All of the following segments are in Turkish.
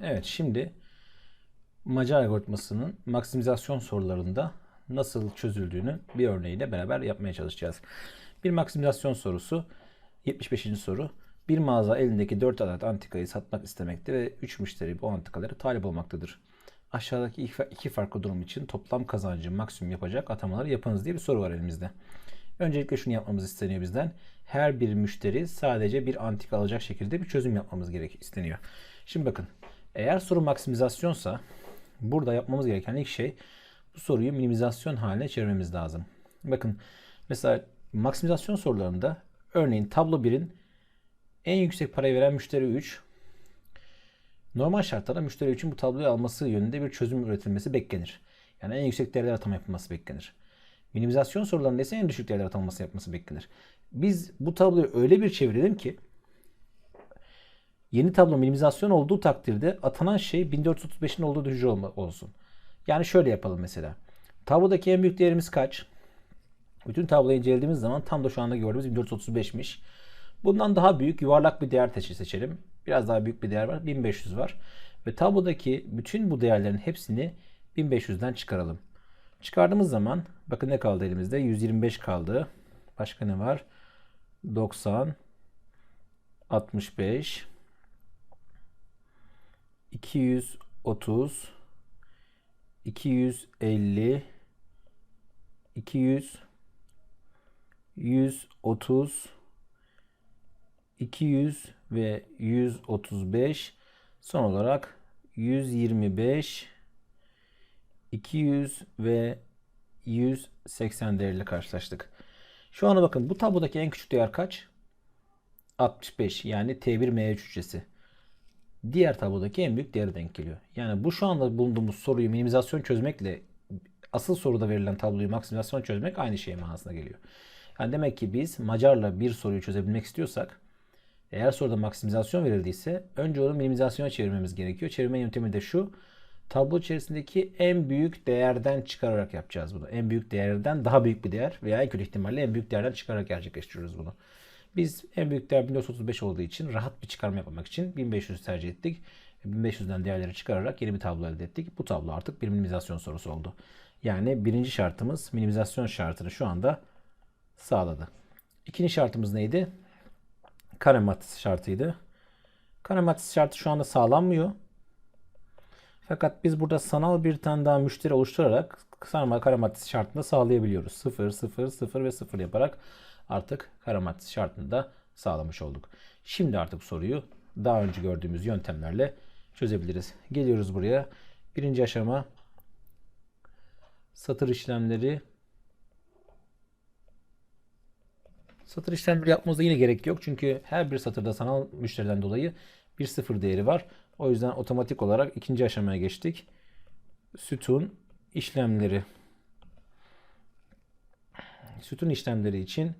Evet şimdi Macar algoritmasının maksimizasyon sorularında nasıl çözüldüğünü bir örneğiyle beraber yapmaya çalışacağız. Bir maksimizasyon sorusu 75. soru. Bir mağaza elindeki 4 adet antikayı satmak istemekte ve 3 müşteri bu antikaları talip olmaktadır. Aşağıdaki iki farklı durum için toplam kazancı maksimum yapacak atamaları yapınız diye bir soru var elimizde. Öncelikle şunu yapmamız isteniyor bizden. Her bir müşteri sadece bir antika alacak şekilde bir çözüm yapmamız gerek isteniyor. Şimdi bakın eğer soru maksimizasyonsa burada yapmamız gereken ilk şey bu soruyu minimizasyon haline çevirmemiz lazım. Bakın mesela maksimizasyon sorularında örneğin tablo 1'in en yüksek parayı veren müşteri 3. Normal şartlarda müşteri için bu tabloyu alması yönünde bir çözüm üretilmesi beklenir. Yani en yüksek değerler atama yapılması beklenir. Minimizasyon sorularında ise en düşük değerler atılması yapması beklenir. Biz bu tabloyu öyle bir çevirelim ki yeni tablo minimizasyon olduğu takdirde atanan şey 1435'in olduğu hücre olsun. Yani şöyle yapalım mesela. Tablodaki en büyük değerimiz kaç? Bütün tabloyu incelediğimiz zaman tam da şu anda gördüğümüz 1435'miş. Bundan daha büyük yuvarlak bir değer seçelim. Biraz daha büyük bir değer var. 1500 var. Ve tablodaki bütün bu değerlerin hepsini 1500'den çıkaralım. Çıkardığımız zaman bakın ne kaldı elimizde? 125 kaldı. Başka ne var? 90 65 230 250 200 130 200 ve 135 son olarak 125 200 ve 180 değeriyle karşılaştık. Şu ana bakın bu tablodaki en küçük değer kaç? 65 yani T1M3 hücresi. Diğer tablodaki en büyük değere denk geliyor. Yani bu şu anda bulunduğumuz soruyu minimizasyon çözmekle asıl soruda verilen tabloyu maksimizasyon çözmek aynı şey manasına geliyor. Yani demek ki biz Macar'la bir soruyu çözebilmek istiyorsak eğer soruda maksimizasyon verildiyse önce onu minimizasyona çevirmemiz gerekiyor. Çevirme yöntemi de şu. Tablo içerisindeki en büyük değerden çıkararak yapacağız bunu. En büyük değerden daha büyük bir değer veya en kötü ihtimalle en büyük değerden çıkararak gerçekleştiriyoruz bunu. Biz en büyük değer 1435 olduğu için rahat bir çıkarma yapmak için 1500 tercih ettik. 1500'den değerleri çıkararak yeni bir tablo elde ettik. Bu tablo artık bir minimizasyon sorusu oldu. Yani birinci şartımız minimizasyon şartını şu anda sağladı. İkinci şartımız neydi? Kare matris şartıydı. Kare matris şartı şu anda sağlanmıyor. Fakat biz burada sanal bir tane daha müşteri oluşturarak sanal kare matris şartını sağlayabiliyoruz. 0, 0, 0 ve 0 yaparak artık kare matris şartını da sağlamış olduk. Şimdi artık soruyu daha önce gördüğümüz yöntemlerle çözebiliriz. Geliyoruz buraya. Birinci aşama satır işlemleri Satır işlemleri yapmamıza yine gerek yok. Çünkü her bir satırda sanal müşteriden dolayı bir sıfır değeri var. O yüzden otomatik olarak ikinci aşamaya geçtik. Sütun işlemleri. Sütun işlemleri için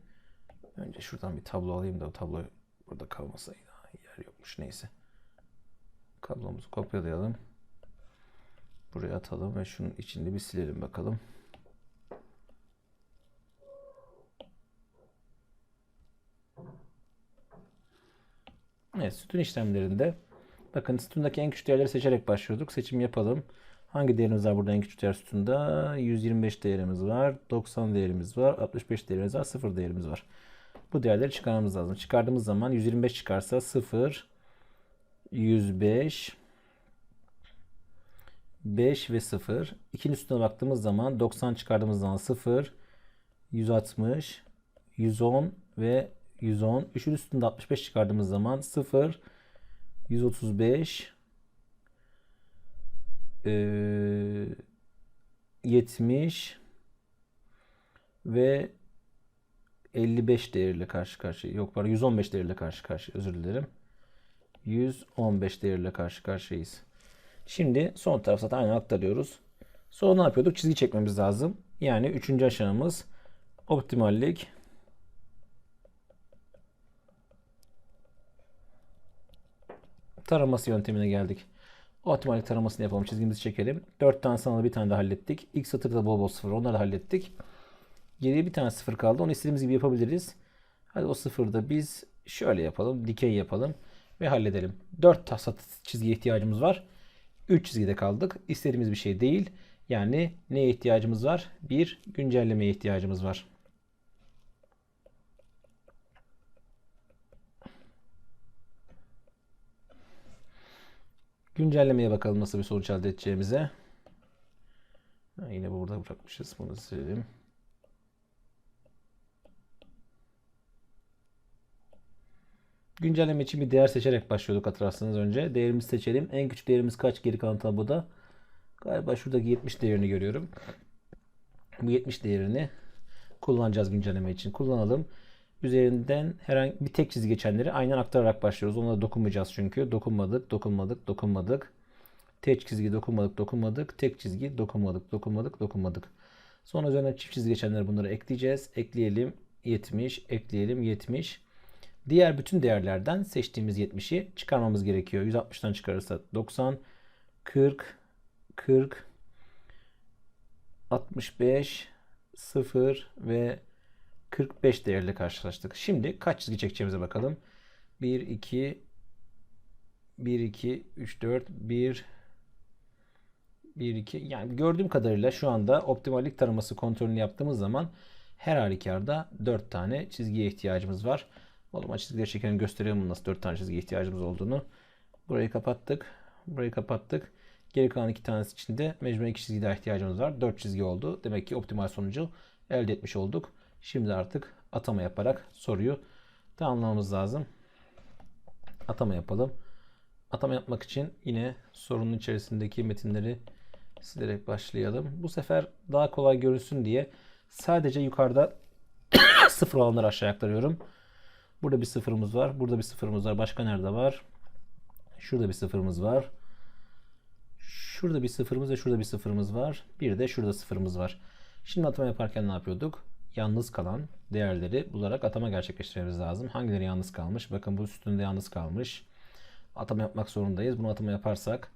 önce şuradan bir tablo alayım da o tablo burada kalmasaydı. Yer yokmuş neyse. Kablomuzu kopyalayalım. Buraya atalım ve şunun içinde bir silelim bakalım. Evet, sütun işlemlerinde bakın sütundaki en küçük değerleri seçerek başlıyorduk. Seçim yapalım. Hangi değerimiz var burada en küçük değer sütunda? 125 değerimiz var. 90 değerimiz var. 65 değerimiz var. 0 değerimiz var. Bu değerleri çıkarmamız lazım. Çıkardığımız zaman 125 çıkarsa 0, 105, 5 ve 0. İkinci sütuna baktığımız zaman 90 çıkardığımız zaman 0, 160, 110 ve 110. Üçün üstünde 65 çıkardığımız zaman 0, 135, eee, 70 ve 55 değeriyle karşı karşıya. Yok pardon 115 değeriyle karşı karşıya. Özür dilerim. 115 değeriyle karşı karşıyayız. Şimdi son taraf zaten aynı aktarıyoruz. Sonra ne yapıyorduk? Çizgi çekmemiz lazım. Yani üçüncü aşamamız optimallik. taraması yöntemine geldik. Optimallik taramasını yapalım. Çizgimizi çekelim. 4 tane sanalı bir tane de hallettik. İlk satırda bol bol sıfır. Onları da hallettik. Geriye bir tane sıfır kaldı. Onu istediğimiz gibi yapabiliriz. Hadi o sıfırda biz şöyle yapalım. Dikey yapalım. ve halledelim. 4 tasat çizgi ihtiyacımız var. 3 çizgide kaldık. İstediğimiz bir şey değil. Yani neye ihtiyacımız var? Bir güncellemeye ihtiyacımız var. Güncellemeye bakalım nasıl bir sonuç elde edeceğimize. Ha, yine burada bırakmışız. Bunu silelim. Güncelleme için bir değer seçerek başlıyorduk hatırlarsanız önce. Değerimizi seçelim. En küçük değerimiz kaç geri kalan tabloda? Galiba şuradaki 70 değerini görüyorum. Bu 70 değerini kullanacağız güncelleme için. Kullanalım. Üzerinden herhangi bir tek çizgi geçenleri aynen aktararak başlıyoruz. Ona dokunmayacağız çünkü. Dokunmadık, dokunmadık, dokunmadık. Tek çizgi dokunmadık, dokunmadık. Tek çizgi dokunmadık, dokunmadık, dokunmadık. Sonra üzerine çift çizgi geçenleri bunları ekleyeceğiz. Ekleyelim 70, ekleyelim 70. Diğer bütün değerlerden seçtiğimiz 70'i çıkarmamız gerekiyor. 160'tan çıkarırsak 90, 40, 40, 65, 0 ve 45 değerle karşılaştık. Şimdi kaç çizgi çekeceğimize bakalım. 1, 2, 1, 2, 3, 4, 1, 1, 2. Yani gördüğüm kadarıyla şu anda optimallik taraması kontrolünü yaptığımız zaman her halükarda 4 tane çizgiye ihtiyacımız var. Zaman çizgileri çekelim gösterelim nasıl 4 tane çizgiye ihtiyacımız olduğunu. Burayı kapattık. Burayı kapattık. Geri kalan iki tanesi için de mecburen iki çizgi daha ihtiyacımız var. 4 çizgi oldu. Demek ki optimal sonucu elde etmiş olduk. Şimdi artık atama yaparak soruyu tamamlamamız lazım. Atama yapalım. Atama yapmak için yine sorunun içerisindeki metinleri silerek başlayalım. Bu sefer daha kolay görünsün diye sadece yukarıda sıfır olanları aşağı aktarıyorum. Burada bir sıfırımız var. Burada bir sıfırımız var. Başka nerede var? Şurada bir sıfırımız var. Şurada bir sıfırımız ve şurada bir sıfırımız var. Bir de şurada sıfırımız var. Şimdi atama yaparken ne yapıyorduk? Yalnız kalan değerleri bularak atama gerçekleştirmemiz lazım. Hangileri yalnız kalmış? Bakın bu üstünde yalnız kalmış. Atama yapmak zorundayız. Bunu atama yaparsak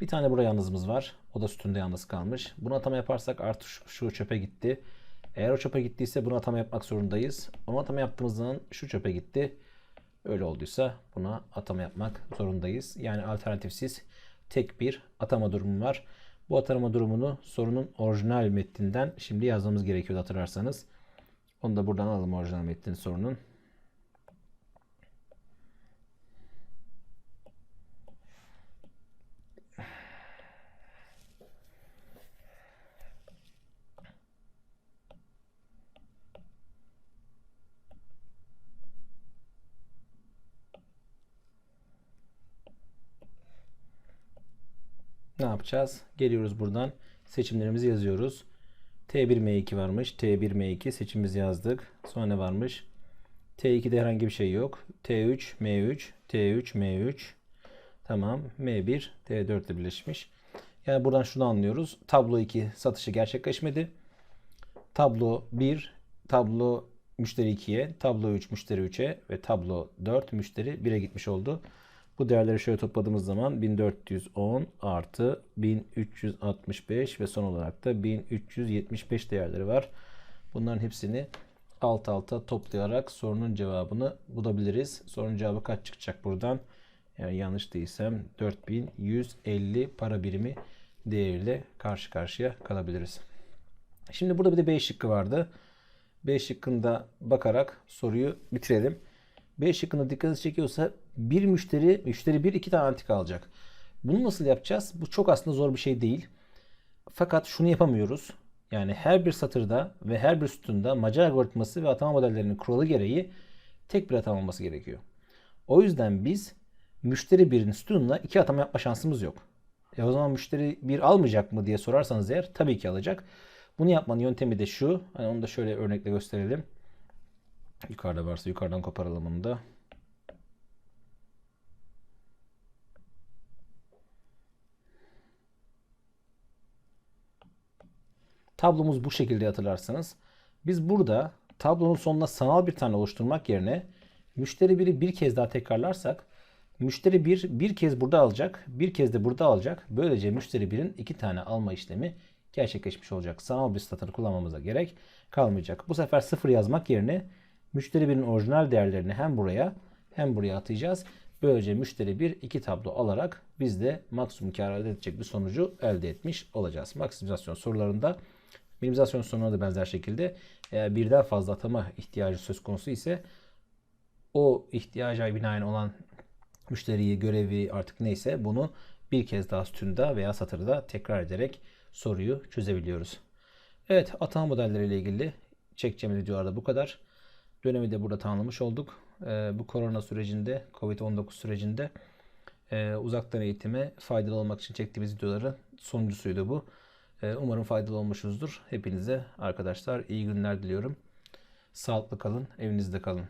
bir tane buraya yalnızımız var. O da sütunda yalnız kalmış. Bunu atama yaparsak artı şu, şu çöpe gitti. Eğer o çöpe gittiyse bunu atama yapmak zorundayız. Onu atama yaptığımız zaman şu çöpe gitti. Öyle olduysa buna atama yapmak zorundayız. Yani alternatifsiz tek bir atama durumu var. Bu atama durumunu sorunun orijinal metninden şimdi yazmamız gerekiyordu hatırlarsanız. Onu da buradan alalım orijinal metnin sorunun. Ne yapacağız? Geliyoruz buradan. Seçimlerimizi yazıyoruz. T1 M2 varmış. T1 M2 seçimimizi yazdık. Sonra ne varmış? T2'de herhangi bir şey yok. T3 M3 T3 M3 Tamam. M1 T4 ile birleşmiş. Yani buradan şunu anlıyoruz. Tablo 2 satışı gerçekleşmedi. Tablo 1 tablo müşteri 2'ye, tablo 3 müşteri 3'e ve tablo 4 müşteri 1'e gitmiş oldu. Bu değerleri şöyle topladığımız zaman 1410 artı 1365 ve son olarak da 1375 değerleri var. Bunların hepsini alt alta toplayarak sorunun cevabını bulabiliriz. Sorunun cevabı kaç çıkacak buradan? Yani yanlış değilsem 4150 para birimi değeriyle karşı karşıya kalabiliriz. Şimdi burada bir de B şıkkı vardı. B şıkkında bakarak soruyu bitirelim. B şıkkında dikkatinizi çekiyorsa bir müşteri, müşteri bir iki tane antika alacak. Bunu nasıl yapacağız? Bu çok aslında zor bir şey değil. Fakat şunu yapamıyoruz. Yani her bir satırda ve her bir sütunda Macar algoritması ve atama modellerinin kuralı gereği tek bir atama olması gerekiyor. O yüzden biz müşteri birinin sütununa iki atama yapma şansımız yok. E o zaman müşteri bir almayacak mı diye sorarsanız eğer tabii ki alacak. Bunu yapmanın yöntemi de şu. Hani onu da şöyle örnekle gösterelim. Yukarıda varsa yukarıdan koparalım onu da. Tablomuz bu şekilde hatırlarsanız. Biz burada tablonun sonuna sanal bir tane oluşturmak yerine müşteri biri bir kez daha tekrarlarsak müşteri bir bir kez burada alacak, bir kez de burada alacak. Böylece müşteri birin iki tane alma işlemi gerçekleşmiş olacak. Sanal bir statını kullanmamıza gerek kalmayacak. Bu sefer sıfır yazmak yerine müşteri birinin orijinal değerlerini hem buraya hem buraya atacağız. Böylece müşteri 1, 2 tablo alarak biz de maksimum kar elde edecek bir sonucu elde etmiş olacağız. Maksimizasyon sorularında minimizasyon sorularında da benzer şekilde eğer birden fazla atama ihtiyacı söz konusu ise o ihtiyaca binaen olan müşteriyi, görevi artık neyse bunu bir kez daha sütunda veya satırda tekrar ederek soruyu çözebiliyoruz. Evet atama modelleri ile ilgili çekeceğimiz videolarda bu kadar. Dönemi de burada tamamlamış olduk. Ee, bu korona sürecinde, Covid-19 sürecinde e, uzaktan eğitime faydalı olmak için çektiğimiz videoların sonuncusuydu bu. Ee, umarım faydalı olmuşuzdur. Hepinize arkadaşlar iyi günler diliyorum. Sağlıklı kalın, evinizde kalın.